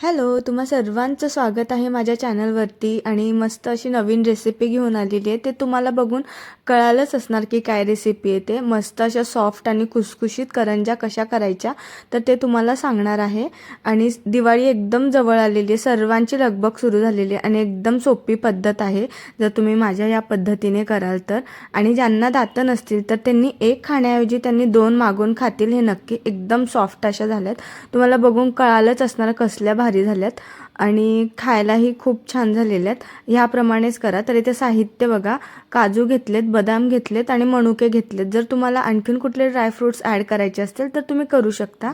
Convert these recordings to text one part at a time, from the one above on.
Hello तुम्हा सर्वांचं स्वागत आहे माझ्या चॅनलवरती आणि मस्त अशी नवीन रेसिपी घेऊन आलेली आहे. ते तुम्हाला बघून कळालंच असणार की काय रेसिपी आहे ते. मस्त अशा सॉफ्ट आणि खुसखुशीत करंजा कशा करायच्या तर ते तुम्हाला सांगणार आहे. आणि दिवाळी एकदम जवळ आलेली आहे. सर्वांची लगबग सुरू झालेली आहे आणि एकदम सोपी पद्धत आहे. जर तुम्ही माझ्या या पद्धतीने कराल तर. आणि ज्यांना दातं नसतील तर त्यांनी एक खाण्याऐवजी त्यांनी दोन मागून खातील हे नक्की एकदम सॉफ्ट अशा झाल्यात. तुम्हाला बघून कळालंच असणार कसल्या भारी झाल्यात आणि खायलाही खूप छान झालेल्या आहेत. ह्याप्रमाणेच करा. तर इथे साहित्य बघा. काजू घेतलेत बदाम घेतलेत आणि मनुके घेतलेत. जर तुम्हाला आणखीन कुठले ड्रायफ्रूट्स ॲड करायचे असतील तर तुम्ही करू शकता.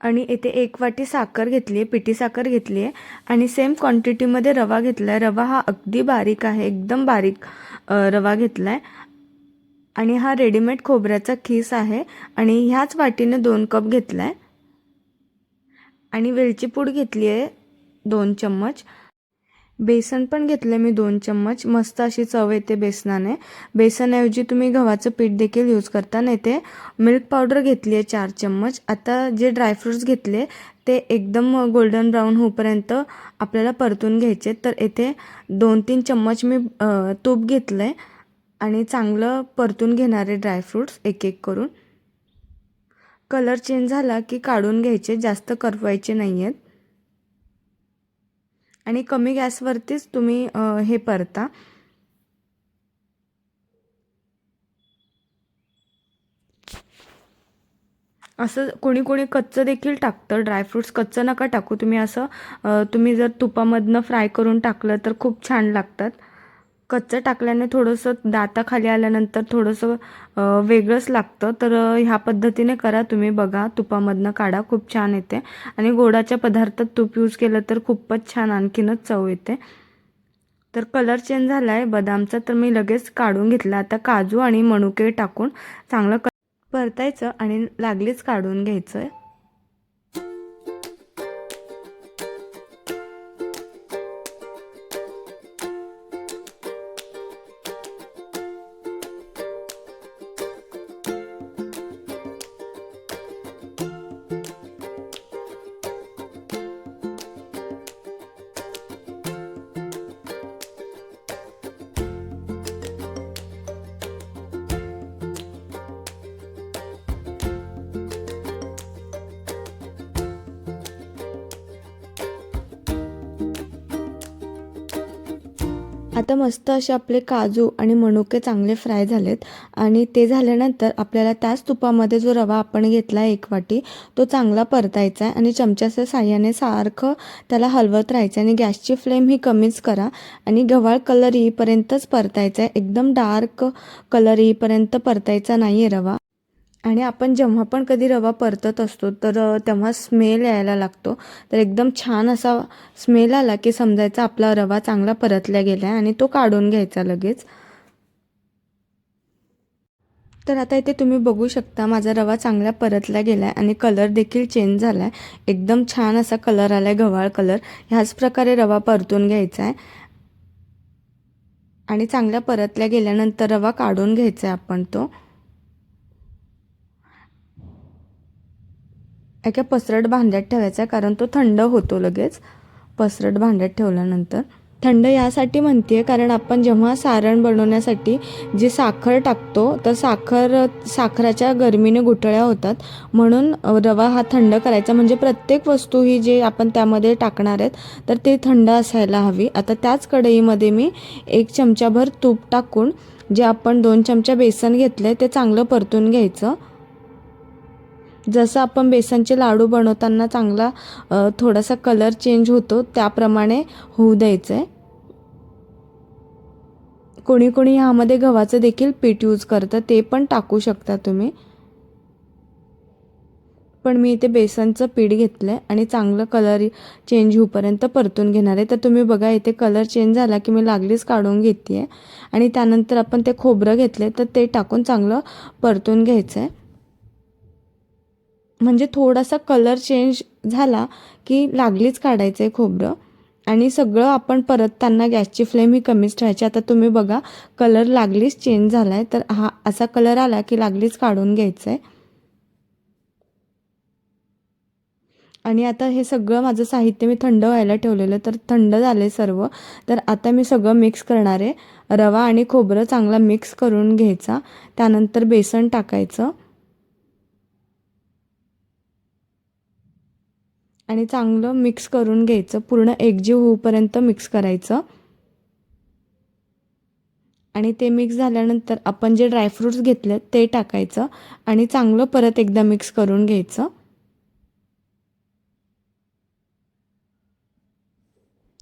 आणि इथे एक वाटी साखर घेतली आहे पिठी साखर घेतली आहे आणि सेम क्वांटिटीमध्ये रवा घेतला आहे रवा हा अगदी बारीक आहे. एकदम बारीक रवा घेतला आहे आणि हा रेडीमेड खोबऱ्याचा खीस आहे आणि ह्याच वाटीने दोन कप घेतला आहे आणि वेलची पूड घेतली आहे दोन चम्मच. बेसन पण घेतलं आहे मी दोन चम्मच. मस्त अशी चव येते बेसनाने. बेसनऐवजी तुम्ही गव्हाचं पीठ देखील यूज करता नाही ते मिल्क पावडर घेतली आहे चार चम्मच. आता जे ड्रायफ्रूट्स घेतले ते एकदम गोल्डन ब्राऊन होईपर्यंत आपल्याला परतून घ्यायचे तर येथे दोन तीन चम्मच मी तूप घेतलं आहे आणि चांगलं परतून घेणारे ड्रायफ्रूट्स एक एक करून. कलर चेंज झाला की काढून घ्यायचे जास्त करवायचे नाही आहेत आणि कमी गॅसवरतीच तुम्ही हे परता. असं कोणी कोणी कच्चं देखील टाकतं. ड्रायफ्रूट्स कच्चं नका टाकू. तुम्ही असं तुम्ही जर तुपामधनं फ्राय करून टाकलं तर खूप छान लागतात. कच्चं टाकल्याने थोडंसं दाताखाली आल्यानंतर थोडंसं वेगळंच लागतं. तर ह्या पद्धतीने करा तुम्ही बघा. तुपामधनं काढा. खूप छान येते. आणि गोडाच्या पदार्थात तूप यूज केलं तर खूपच छान. आणखीनच चव येते. तर कलर चेंज झाला आहे बदामचा तर मी लगेच काढून घेतला. आता काजू आणि मनुके टाकून चांगलं क परतायचं आणि लागलीच काढून घ्यायचं आहे आता मस्त असे आपले काजू आणि मनुके चांगले फ्राय झालेत. आणि ते झाल्यानंतर आपल्याला त्याच तुपामध्ये जो रवा आपण घेतला एक वाटी तो चांगला परतायचा आहे. आणि चमच्याच्या साह्याने सारखं त्याला हलवत राहायचं आणि गॅसची फ्लेम ही कमीच करा. आणि गव्हाळ कलर येईपर्यंतच परतायचा आहे. एकदम डार्क कलर येईपर्यंत परतायचा नाही आहे रवा. आणि आपण जेव्हा पण कधी रवा परतत असतो तर तेव्हा स्मेल यायला लागतो. तर एकदम छान असा स्मेल आला की समजायचा आपला रवा चांगला परतला गेला आहे आणि तो काढून घ्यायचा लगेच. तर आता इथे तुम्ही बघू शकता माझा रवा चांगला परतला गेला आहे आणि कलर देखील चेंज झाला आहे एकदम छान असा कलर आला आहे गव्हाळ कलर ह्याच प्रकारे रवा परतून घ्यायचा आहे आणि चांगला परतल्या गेल्यानंतर रवा काढून घ्यायचा आहे आपण तो. एका पसरट भांड्यात ठेवायचा आहे कारण तो थंड होतो लगेच. पसरट भांड्यात ठेवल्यानंतर. थंड यासाठी म्हणते कारण आपण जेव्हा सारण बनवण्यासाठी जी साखर टाकतो तर साखर साखराच्या गरमीने गुठळ्या होतात. म्हणून रवा हा थंड करायचा. म्हणजे प्रत्येक वस्तू ही जे आपण त्यामध्ये टाकणार आहेत तर ते थंड असायला हवी. आता त्याच कढईमध्ये मी एक चमचाभर तूप टाकून जे आपण दोन चमचा बेसन घेतलं आहे ते चांगलं परतून घ्यायचं. जसं आपण बेसनचे लाडू बनवताना चांगला थोडासा कलर चेंज होतो त्याप्रमाणे होऊ द्यायचं आहे कोणी कोणी ह्यामध्ये गव्हाचं देखील पीठ यूज करतं ते पण टाकू शकता तुम्ही. पण मी इथे बेसनचं पीठ घेतलं आहे आणि चांगलं कलर चेंज होईपर्यंत परतून घेणार आहे. तर तुम्ही बघा इथे कलर चेंज झाला की मी लागलीच काढून घेते आहे आणि त्यानंतर आपण ते खोबरं घेतले तर ते टाकून चांगलं परतून घ्यायचं आहे म्हणजे थोडासा कलर चेंज झाला की लागलीच काढायचं आहे खोबरं. आणि सगळं आपण परतताना गॅसची फ्लेम ही कमीच ठेवायची. आता तुम्ही बघा कलर लागलीच चेंज झाला आहे तर हा असा कलर आला की लागलीच काढून घ्यायचं आहे आणि आता हे सगळं माझं साहित्य मी थंड व्हायला ठेवलेलं. तर थंड झालं आहे सर्व. तर आता मी सगळं मिक्स करणार आहे. रवा आणि खोबरं चांगला मिक्स करून घ्यायचा. त्यानंतर बेसन टाकायचं. आणि चांगलं मिक्स करून घ्यायचं. पूर्ण एकजीव होऊपर्यंत मिक्स करायचं. आणि ते मिक्स झाल्यानंतर आपण जे ड्रायफ्रूट्स घेतले ते टाकायचं. आणि चांगलं परत एकदा मिक्स करून घ्यायचं.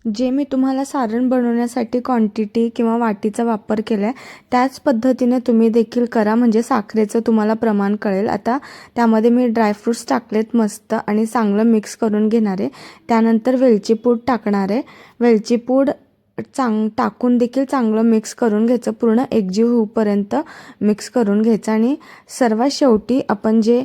जे मी तुम्हाला सारण बनवण्यासाठी क्वांटिटी किंवा वाटीचा वापर केला आहे त्याच पद्धतीने तुम्ही देखील करा. म्हणजे साखरेचं तुम्हाला प्रमाण कळेल. आता त्यामध्ये मी ड्रायफ्रूट्स टाकलेत मस्त आणि चांगलं मिक्स करून घेणार. आहे त्यानंतर वेलची पूड टाकणार. आहे वेलची पूड चांग टाकून देखील चांगलं मिक्स करून घ्यायचं. पूर्ण एकजीव होऊपर्यंत मिक्स करून घ्यायचं. आणि सर्वात शेवटी आपण जे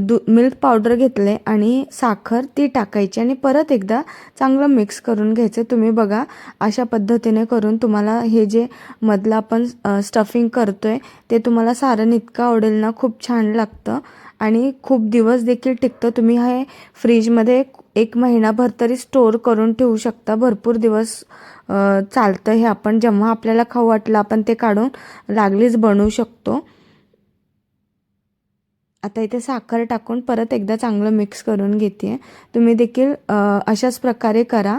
दू मिल्क पावडर घेतले आणि साखर ती टाकायची आणि परत एकदा चांगलं मिक्स करून घ्यायचं. तुम्ही बघा अशा पद्धतीने करून तुम्हाला हे जे मधलं आपण स्टफिंग करतो आहे ते तुम्हाला सारण इतकं आवडेल ना खूप छान लागतं. आणि खूप दिवस देखील टिकतं. तुम्ही हे फ्रीजमध्ये एक महिनाभर तरी स्टोअर करून ठेवू शकता. भरपूर दिवस चालतं हे आपण. जेव्हा आपल्याला खाऊ वाटलं आपण ते काढून लागलीच बनवू शकतो. आता इथे साखर टाकून परत एकदा चांगलं मिक्स करून घेते तुम्ही देखील अशाच प्रकारे करा.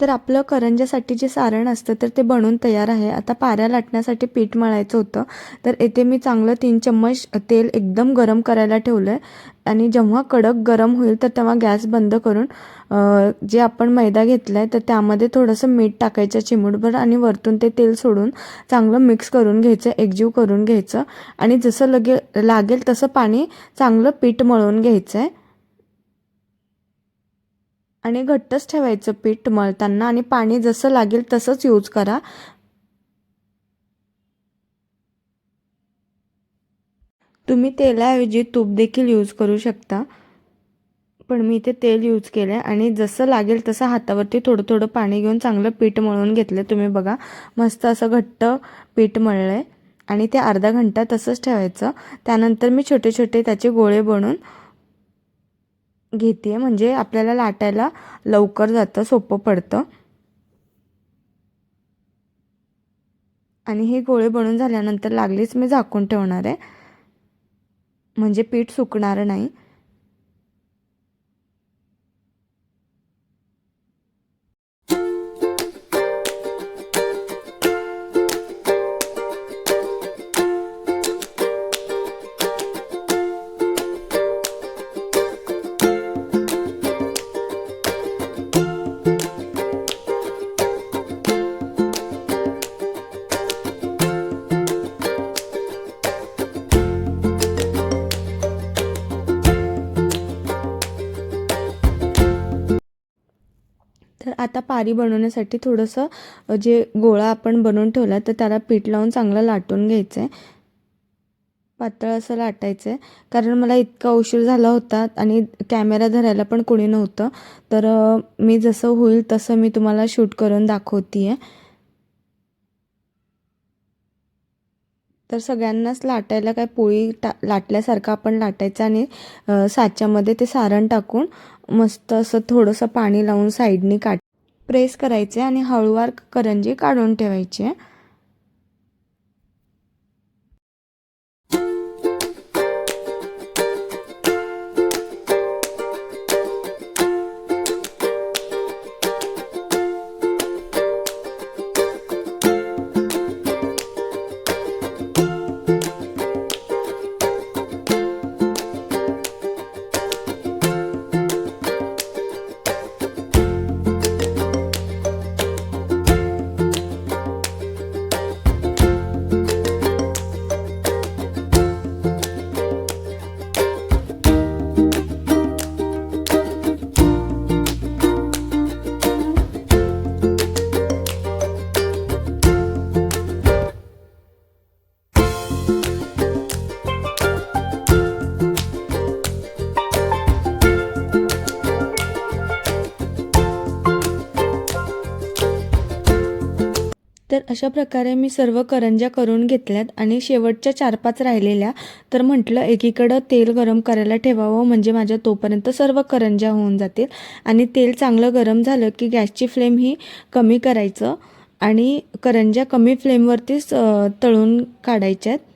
तर आपलं करंज्यासाठी जे सारण असतं तर ते बनवून तयार आहे. आता पाऱ्या लाटण्यासाठी पीठ मळायचं होतं. तर येथे मी चांगलं तीन चम्मच तेल एकदम गरम करायला ठेवलं आहे आणि जेव्हा कडक गरम होईल तर तेव्हा गॅस बंद करून जे आपण मैदा घेतला आहे तर त्यामध्ये थोडंसं मीठ टाकायचं चिमूटभर आणि वरतून ते तेल सोडून चांगलं मिक्स करून घ्यायचं एकजीव करून घ्यायचं. आणि जसं लगे लागेल तसं पाणी चांगलं पीठ मळून घ्यायचं आहे आणि घट्टच ठेवायचं पीठ मळताना आणि पाणी जसं लागेल तसंच यूज करा. तुम्ही तेलाऐवजी तूप देखील यूज करू शकता. पण मी इथे तेल यूज केलं आहे आणि जसं लागेल तसं हातावरती थोडं थोडं पाणी घेऊन चांगलं पीठ मळून घेतलं तुम्ही बघा. मस्त असं घट्ट पीठ मळलं आहे आणि ते अर्धा घंटा तसंच ठेवायचं. त्यानंतर मी छोटे छोटे त्याचे गोळे बनवून घेते म्हणजे आपल्याला लाटायला लवकर जातं सोपं पडतं. आणि हे गोळे बनून झाल्यानंतर लागलीच मी झाकून ठेवणार आहे. म्हणजे पीठ सुकणार नाही. आता पारी बनवण्यासाठी थोडंसं जे गोळा आपण बनवून ठेवला तर त्याला पीठ लावून चांगलं लाटून घ्यायचं आहे पातळ असं लाटायचं आहे कारण मला इतका उशीर झाला होता आणि कॅमेरा धरायला पण कोणी नव्हतं. तर मी जसं होईल तसं मी तुम्हाला शूट करून दाखवते आहे तर सगळ्यांनाच लाटायला काय पोळी टा लाटल्यासारखं आपण लाटायचं आणि साच्यामध्ये ते सारण टाकून मस्त असं थोडंसं पाणी लावून साईडनी काट प्रेस करायचे आणि हळूवार करंजी काढून ठेवायचे. तर अशा प्रकारे मी सर्व करंज्या करून घेतल्यात आणि शेवटच्या चार पाच राहिलेल्या तर म्हटलं एकीकडं तेल गरम करायला ठेवावं म्हणजे माझ्या तोपर्यंत सर्व करंज्या होऊन जातील. आणि तेल चांगलं गरम झालं की गॅसची फ्लेम ही कमी करायचं आणि करंज्या कमी फ्लेमवरतीच तळून काढायच्या आहेत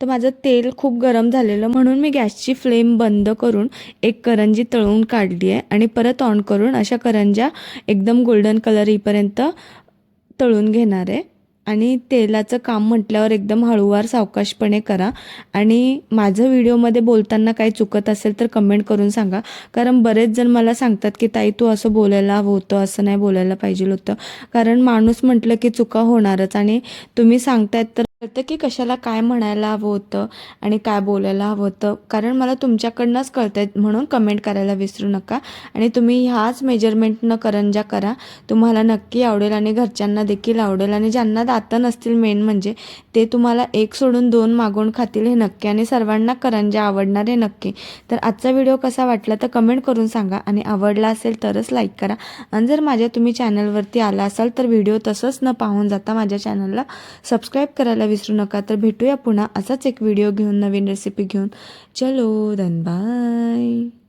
तर माझं तेल खूप गरम झालेलं म्हणून मी गॅसची फ्लेम बंद करून एक करंजी तळून काढली आहे आणि परत ऑन करून अशा करंज्या एकदम गोल्डन कलर येईपर्यंत तळून घेणार आहे. आणि तेलाचं काम म्हटल्यावर एकदम हळूवार सावकाशपणे करा. आणि माझं व्हिडिओमध्ये बोलताना काही चुकत असेल तर कमेंट करून सांगा. कारण बरेच जण मला सांगतात की ताई तू असं बोलायला हवं होतं असं नाही बोलायला पाहिजे होतं. कारण माणूस म्हटलं की चुका होणारच. आणि तुम्ही सांगतायत तर कळतं की कशाला काय म्हणायला हवं होतं आणि काय बोलायला हवं होतं. कारण मला तुमच्याकडनंच कळतं आहे म्हणून कमेंट करायला विसरू नका. आणि तुम्ही ह्याच मेजरमेंटनं करंजा करा. तुम्हाला नक्की आवडेल आणि घरच्यांना देखील आवडेल. आणि ज्यांना दातं नसतील मेन म्हणजे ते तुम्हाला एक सोडून दोन मागून खातील हे नक्की. आणि सर्वांना करंजा आवडणार हे नक्की. तर आजचा व्हिडिओ कसा वाटला तर कमेंट करून सांगा. आणि आवडला असेल तरच लाईक करा. आणि जर माझ्या तुम्ही चॅनलवरती आला असाल तर व्हिडिओ तसंच न पाहून जाता माझ्या चॅनलला सबस्क्राईब करायला करायला विसरू नका तर भेटूया पुन्हा असाच एक व्हिडिओ घेऊन नवीन रेसिपी घेऊन. चलो धन बाय